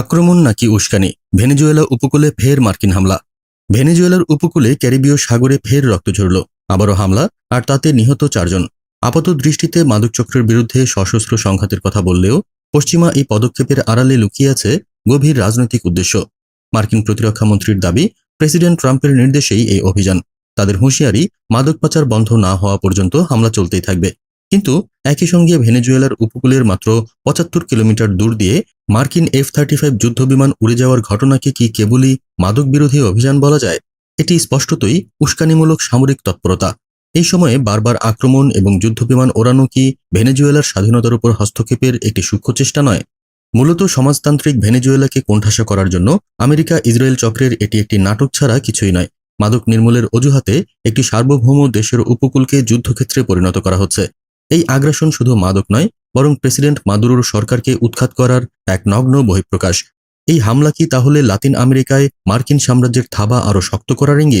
আক্রমণ নাকি উস্কানি? ভেনেজুয়েলা উপকূলে ফের মার্কিন হামলা। ভেনেজুয়েলার উপকূলে ক্যারিবীয় সাগরে ফের রক্ত ঝরল। আবারও হামলা, আর তাতে নিহত চারজন। আপাত দৃষ্টিতে মাদকচক্রের বিরুদ্ধে সশস্ত্র সংঘাতের কথা বললেও পশ্চিমা এই পদক্ষেপের আড়ালে লুকিয়ে আছে গভীর রাজনৈতিক উদ্দেশ্য। মার্কিন প্রতিরক্ষা মন্ত্রীর দাবি, প্রেসিডেন্ট ট্রাম্পের নির্দেশেই এই অভিযান। তাদের হুঁশিয়ারি, মাদক পাচার বন্ধ না হওয়া পর্যন্ত হামলা চলতেই থাকবে। কিন্তু একই সঙ্গে ভেনেজুয়েলার উপকূলের মাত্র পঁচাত্তর কিলোমিটার দূর দিয়ে মার্কিন এফ থার্টি ফাইভ যুদ্ধবিমান উড়ে যাওয়ার ঘটনাকে কি কেবলই মাদক বিরোধী অভিযান বলা যায়? এটি স্পষ্টতই উস্কানিমূলক সামরিক তৎপরতা। এই সময়ে বারবার আক্রমণ এবং যুদ্ধবিমান ওড়ানো কি ভেনেজুয়েলার স্বাধীনতার উপর হস্তক্ষেপের একটি সূক্ষ্ম চেষ্টা নয়? মূলত সমাজতান্ত্রিক ভেনেজুয়েলাকে কোণঠাসা করার জন্য আমেরিকা ইসরায়েল চক্রের এটি একটি নাটক ছাড়া কিছুই নয়। মাদক নির্মূলের অজুহাতে একটি সার্বভৌম দেশের উপকূলকে যুদ্ধক্ষেত্রে পরিণত করা হচ্ছে। এই আগ্রাসন শুধু মাদক নয়, বরং প্রেসিডেন্ট মাদুরোর সরকারকে উৎখাত করার এক নগ্ন বহিঃপ্রকাশ। এই হামলা কি তাহলে লাতিন আমেরিকায় মার্কিন সাম্রাজ্যের থাবা আরও শক্ত করার ইঙ্গিত?